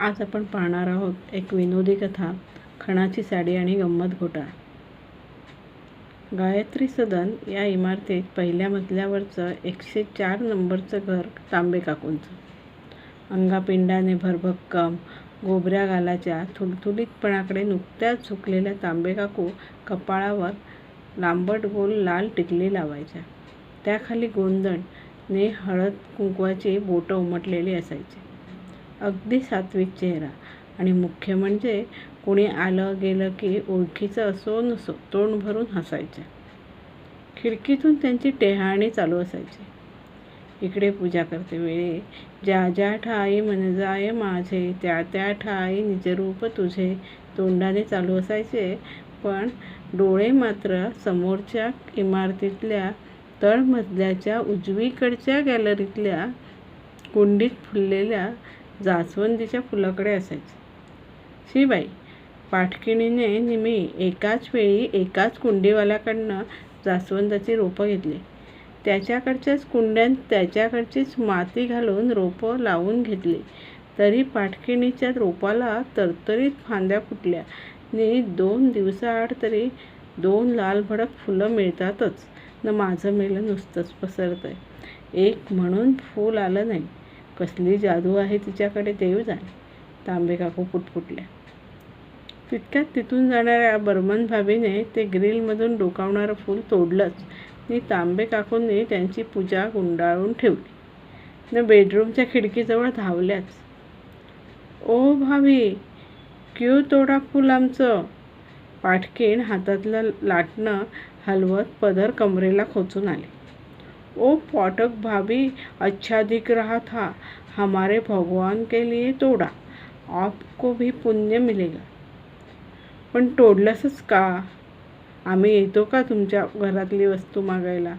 आज आपण पाहणार आहोत एक विनोदी कथा खणाची साडी आणि गंमत घोटाळा. गायत्री सदन या इमारतीत पहिल्या मजल्यावरचं एकशे चार नंबरचं घर तांबे काकूंचं. अंगापिंडाने भरभक्कम गोबऱ्या गालाच्या थुलथुलीतपणाकडे नुकत्याच झुकलेल्या तांबे काकू कपाळावर लांबट गोल लाल टिकली लावायच्या. त्याखाली गोंदण ने हळद कुंकवाची बोटं उमटलेली असायची. अगदी सात्विक चेहरा. आणि मुख्य म्हणजे कोणी आलं गेलं की ओळखीचं असो नसो तोंड भरून हसायच्या खिडकीतून त्यांची टेहाणी चालू असायची. इकडे पूजा करते वेळी ज्या ज्या ठाई मन जाय माझे त्या त्या ठाई निजरूप तुझे. तोंडाने चालू असायचे पण डोळे मात्र समोरच्या इमारतीतल्या तळमजल्याच्या उजवीकडच्या गॅलरीतल्या कुंडीत फुललेल्या जास्वंदीच्या फुलाकडे असायचे. शिबाई पाठकिणीने निमी एकाच वेळी एकाच कुंडीवाल्याकडनं जास्वंदाची रोपं घेतली. त्याच्याकडच्याच कुंड्यात त्याच्याकडचीच माती घालून रोपं लावून घेतली. तरी पाठकिणीच्या रोपाला तरतरीत फांद्या फुटल्या. नि दोन दिवसाआड तरी दोन लाल भडक फुलं मिळतातच. न माझं मेलं नुसतंच पसरतंय. एक म्हणून फूल आलं नाही. कसली जादू आहे तिच्याकडे देव जाणे. तांबे काकू पुटपुटल्या तितक्यात तिथून जाणाऱ्या बर्मन भाभीने ते ग्रिलमधून डोकावणारं फूल तोडलंच. आणि तांबे काकूंनी त्यांची पूजा गुंडाळून ठेवली. न बेडरूमच्या खिडकीजवळ धावल्याच. ओ भाभी क्यू तोडा फूल आमचं? पाठकीण हातातलं लाटणं हलवत पदर कमरेला खोचून आले. ओ पाठक भाभी अच्छा दिख रहा था। हमारे भगवान के लिए तोड़ा, आपको भी पुण्य मिलेगा। पण तोडलंसच का? आम्ही येतो का तुमच्या घरातली वस्तू मागायला?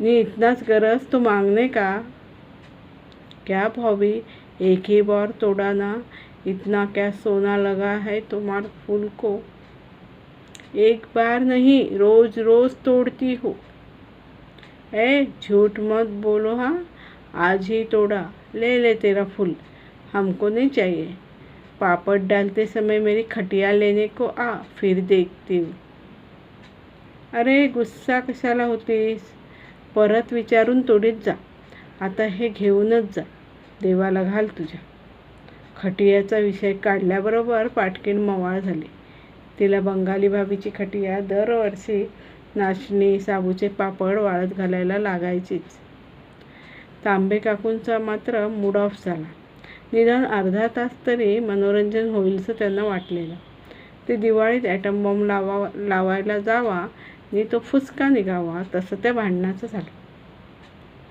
नी इतनाच गरज तो मागणे का? क्या भाभी, एक ही बार तोड़ा ना? इतना क्या सोना लगा है तुम्हारे फूल को? एक बार नहीं, रोज रोज तोड़ती हो। ए झूठ मत बोलो हाँ? आज ही तोड़ा ले ले तेरा फूल हमको नहीं चाहिए। पापड़ डालते समय मेरी खटिया लेने को आ फिर देखती हूँ। अरे गुस्सा कशाला होतीस? परत विचारून तोडीत जा आता हे घेऊनच जा देवाला घाल तुझ्या। खटियाचा विषय काढल्याबरोबर पाटकीण मवाळ झाली. तिला बंगाली भाभीची खटिया दरवर्षी नाचणी साबूचे पापड वाळत घालायला लागायचीच. तांबे काकूंचा मात्र मूड ऑफ झाला. निदान अर्धा तास तरी मनोरंजन होईलचं त्यांना वाटलेलं. ते दिवाळीत ॲटम बॉम्ब लावा लावायला जावा आणि तो फुसका निघावा तसं त्या भांडणाचं झालं.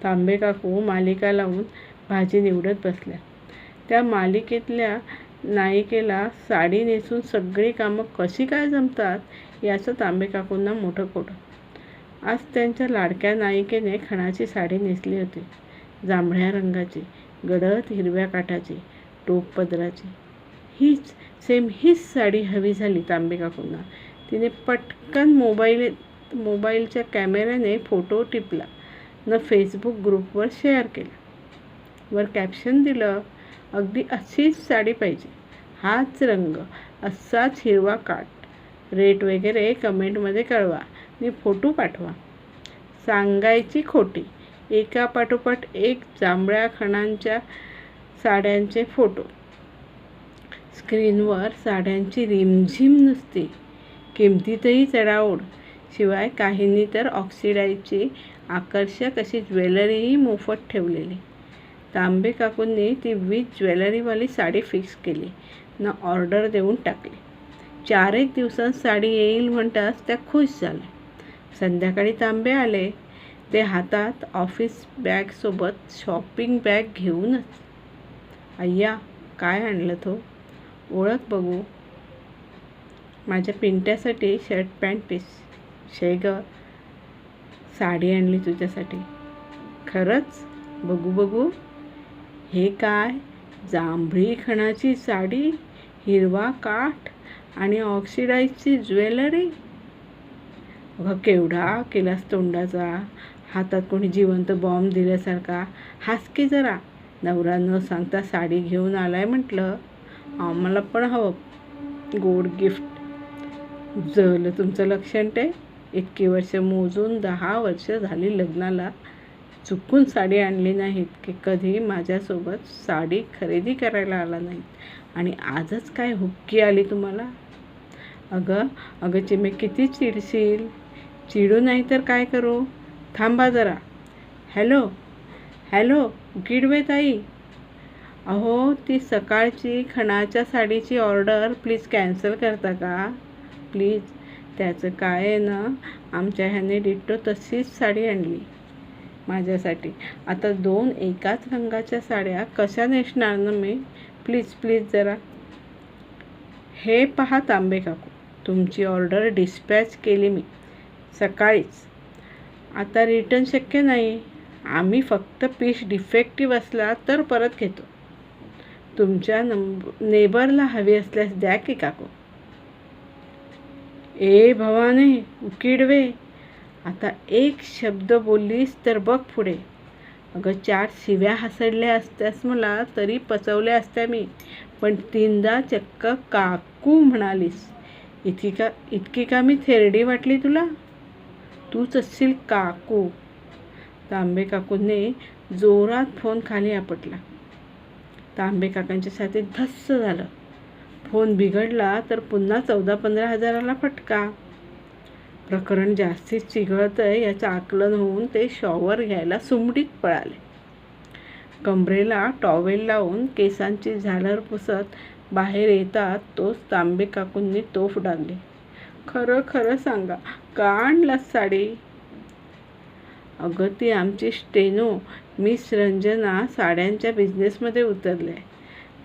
तांबे काकू मालिका लावून भाजी निवडत बसल्या. त्या मालिकेतल्या नायिकेला साडी नेसून सगळी कामं कशी काय जमतात याचं तांबे काकूंना मोठं कोडं आज त्यांच्या लाडक्या नायिकेने खणाची साडी नेसली होती. जांभळ्या रंगाची गडद हिरव्या काठाची टोप पदराची. हीच सेम हीच साडी हवी झाली तांबे काकूंना. तिने पटकन मोबाईल मोबाईलच्या कॅमेऱ्याने फोटो टिपला. न फेसबुक ग्रुपवर शेअर केला. वर कॅप्शन दिलं अगदी अशीच साडी पाहिजे. हाच रंग असाच हिरवा काठ. रेट वगैरे कमेंटमध्ये कळवा आणि फोटो पाठवा. सांगायची खोटी. एका पाठोपाठ एक जांभळ्या खणांच्या साड्यांचे फोटो. स्क्रीनवर साड्यांची रिमझिम नुसती. किमतीतही चढाओढ. शिवाय काहींनी तर ऑक्सिडाईजची आकर्षक अशी ज्वेलरीही मोफत ठेवलेली. तांबे काकूंनी ती वीज ज्वेलरीवाली साडी फिक्स केली. न ऑर्डर देऊन टाकली. चार एक दिवसात साडी येईल म्हणताच त्या खुश झाल्या. संध्याकाळी तांबे आले. ते हातात ऑफिस बॅगसोबत शॉपिंग बॅग घेऊनच. अय्या काय आणलं तो? ओळख बघू. माझ्या पिंट्यासाठी शर्ट पॅन्ट पीस शेग साडी आणली तुझ्यासाठी. खरंच? बघू बघू. हे काय? जांभळी खणाची साडी? हिरवा काठ? आणि ऑक्सिडाईजची ज्वेलरी? अगं केवढा केलास तोंडाचा. हातात कोणी जिवंत बॉम्ब दिल्यासारखा. हास की जरा. नवरा न सांगता साडी घेऊन आलाय म्हटलं. आम्हाला पण हवं. गोड गिफ्ट. जलं तुमचं लक्षण ते? इतकी वर्ष मोजून दहा वर्ष झाली लग्नाला. चुकून साडी आणली नाहीत की कधी माझ्यासोबत साडी खरेदी करायला आला नाही आणि आजच काय हुक्की आली तुम्हाला? अगं अगं चिमे किती चिडशील? चिडू नाही तर काय करू? थांबा जरा. हॅलो हॅलो गिडवे ताई. अहो ती सकाळची खणाच्या साडीची ऑर्डर प्लीज कॅन्सल करता का? प्लीज त्याचं काय आहे ना आमच्या ह्याने डिट्टो तशीच साडी आणली. माझ्यासाठी. आता दोन एकाच रंगाच्या साड्या कशा नेसणार ना मी? प्लीज प्लीज जरा. हे पहा तांबे काकू. तुमची ऑर्डर डिस्पॅच केली मी. सकाळीच. आता रिटर्न शक्य नाही. आम्ही फक्त पीस डिफेक्टिव्ह असला तर परत घेतो. तुमच्या नंब नेबरला हवी असल्यास द्या की काकू. ए भवाने उकिडवे आता एक शब्द बोललीस तर बघ पुढे. अगं चार शिव्या हसडल्या असत्यास मला तरी पचवल्या असत्या मी. पण तीनदा चक्क काकू म्हणालीस. इतकी का इतकी का मी थेरडी वाटली तुला? तूच असशील काकू. तांबे काकूंनी जोरात फोन खाली आपटला. तांबे काकांच्या साथीत धस्स झालं. फोन बिघडला तर पुन्हा चौदा पंधरा हजाराला फटका. प्रकरण जास्तीत आहे याचं आकलन होऊन ते शॉवर घ्यायला सुमडीत पळाले. कमरेला टॉवेल लावून केसांची झालर पुसत बाहेर येतात तोच तांबे काकूंनी तोफ डागली खरं खरं सांगा का आणला साडी? अगं ती आमची स्टेनो मिस रंजना साड्यांच्या बिझनेसमध्ये उतरले. आहे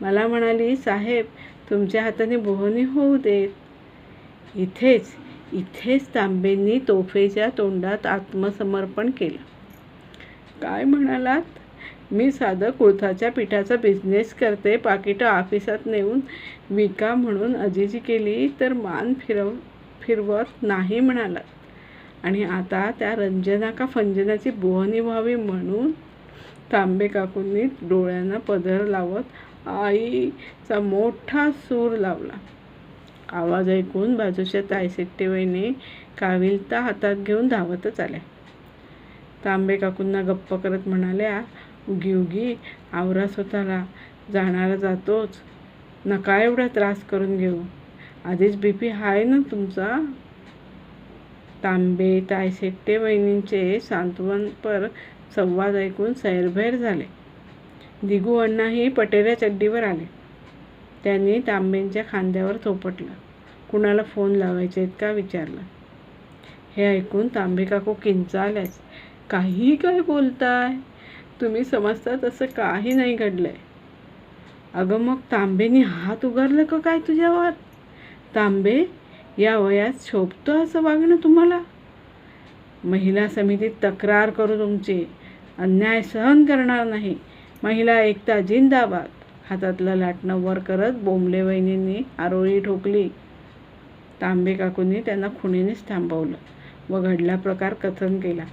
मला म्हणाली साहेब तुमच्या हाताने बोहनी होऊ देत. इथेच इथेच तांबेंनी तोफेच्या तोंडात आत्मसमर्पण केलं. काय म्हणालात? मी साधं कुळथाच्या पिठाचा बिझनेस करते. पाकिटं ऑफिसात नेऊन विका म्हणून अजिजी केली तर मान फिरव फिरवत नाही म्हणालात आणि आता त्या रंजना का फंजनाची बोहनी व्हावी म्हणून तांबे काकूंनी डोळ्यांना पदर लावत आईचा मोठा सूर लावला. आवाज ऐकून बाजूच्या तायसेट्टेवईने काविलता हातात घेऊन धावतच आल्या. तांबे काकूंना गप्प करत म्हणाल्या उगी उगी आवरा स्वतःला. जाणारा जातोच. नका एवढा त्रास करून घेऊ. आधीच बी पी हाय ना तुमचा? तांबे तायसेट्टे वहिनींचे सांत्वनपर संवाद ऐकून सैरभैर झाले. दिगू अण्णाही पटेऱ्या चड्डीवर आले. त्यांनी तांबेंच्या खांद्यावर थोपटलं. कुणाला फोन लावायचे आहेत का विचारलं. हे ऐकून तांबे काकू किंचाल्याच काही काय बोलताय? तुम्ही समजता तसं काही नाही घडलंय. अगं मग तांबेनी हात उगारलं का काय तुझ्यावर तांबे या वयात शोभतं असं वागणं तुम्हाला? महिला समितीत तक्रार करू तुमची. अन्याय सहन करणार नाही. महिला एकता जिंदाबाद. हातातलं लाटणं वर करत बोंबले वहिनींनी आरोळी ठोकली. तांबे काकूंनी त्यांना खुणीनेच थांबवलं व घडला प्रकार कथन केला.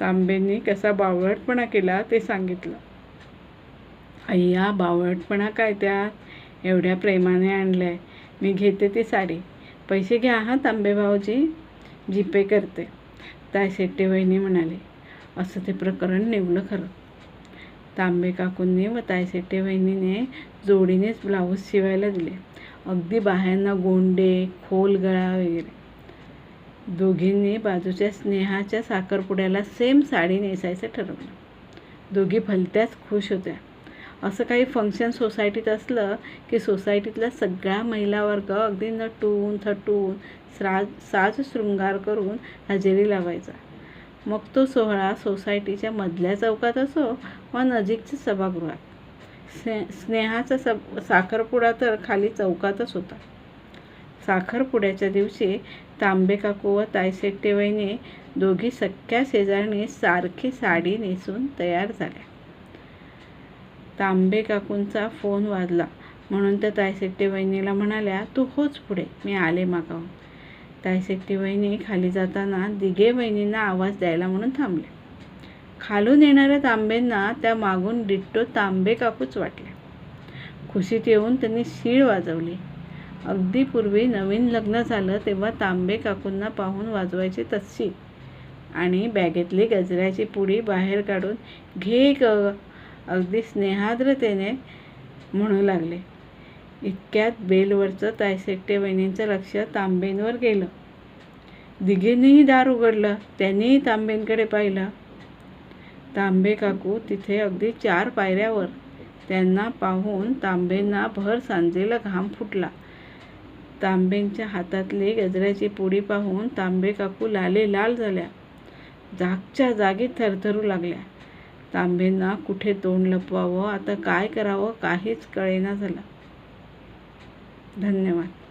तांबेंनी कसा बावळटपणा केला ते सांगितलं. अय्या बावळटपणा काय त्यात? एवढ्या प्रेमाने आणलंय. मी घेते ती साडी. पैसे घ्या हा तांबे भाऊजी. जीपे करते. ताय शेट्टे वहिनी म्हणाले. असं ते प्रकरण निवलं खरं. तांबे काकूंनी व तायसेट्टे वहिनीने जोडीनेच ब्लाऊज शिवायला दिले. अगदी बाह्यांना गोंडे खोल गळा वगैरे. दोघींनी बाजूच्या स्नेहाच्या साखरपुड्याला सेम साडी नेसायचं ठरवलं. दोघी भलत्याच खुश होत्या. असं काही फंक्शन सोसायटीत असलं की सोसायटीतला सगळा महिला वर्ग अगदी नटून थटून साज साज शृंगार करून हजेरी लावायचा. मग तो सोहळा सोसायटीच्या मधल्या चौकात असो व नजीकच्या सभागृहात. स्ने स्नेहाचा सब साखरपुडा तर खाली चौकातच होता. साखरपुड्याच्या दिवशी तांबे काकू व तायसेट्टे वहिनी दोघी सख्या शेजारणी सारखी साडी नेसून तयार झाल्या. तांबे काकूंचा फोन वाजला. म्हणून त्या तायसेट्टे वहिनीला म्हणाल्या तू होच पुढे मी आले मागावून तायसेट्टी वहिनी खाली जाताना दिघे वहिनींना आवाज द्यायला म्हणून थांबले. खालून येणाऱ्या तांबेंना त्या मागून डिट्टो तांबे काकूच वाटल्या खुशीत येऊन त्यांनी शीळ वाजवली. अगदी पूर्वी नवीन लग्न झालं तेव्हा तांबे काकूंना पाहून वाजवायची तशी आणि बॅगेतली गजऱ्याची पुडी बाहेर काढून घे ग. अगदी स्नेहाद्रतेने म्हणू लागले. इतक्यात बेलवरचं तायसेट्टे वहिनींचं लक्ष तांबेंवर गेलं. दिघेनेही दार उघडलं त्यांनीही तांबेंकडे पाहिलं. तांबे काकू तिथे अगदी चार पायऱ्यावर त्यांना पाहून तांबेंना भर सांजेला घाम फुटला. तांबेंच्या हातातली गजऱ्याची पुडी पाहून तांबे काकू लाले लाल झाल्या. जागच्या जागी थरथरू लागल्या. तांबेंना कुठे तोंड लपवावं आता काय करावं काहीच कळेना झालं. धन्यवाद.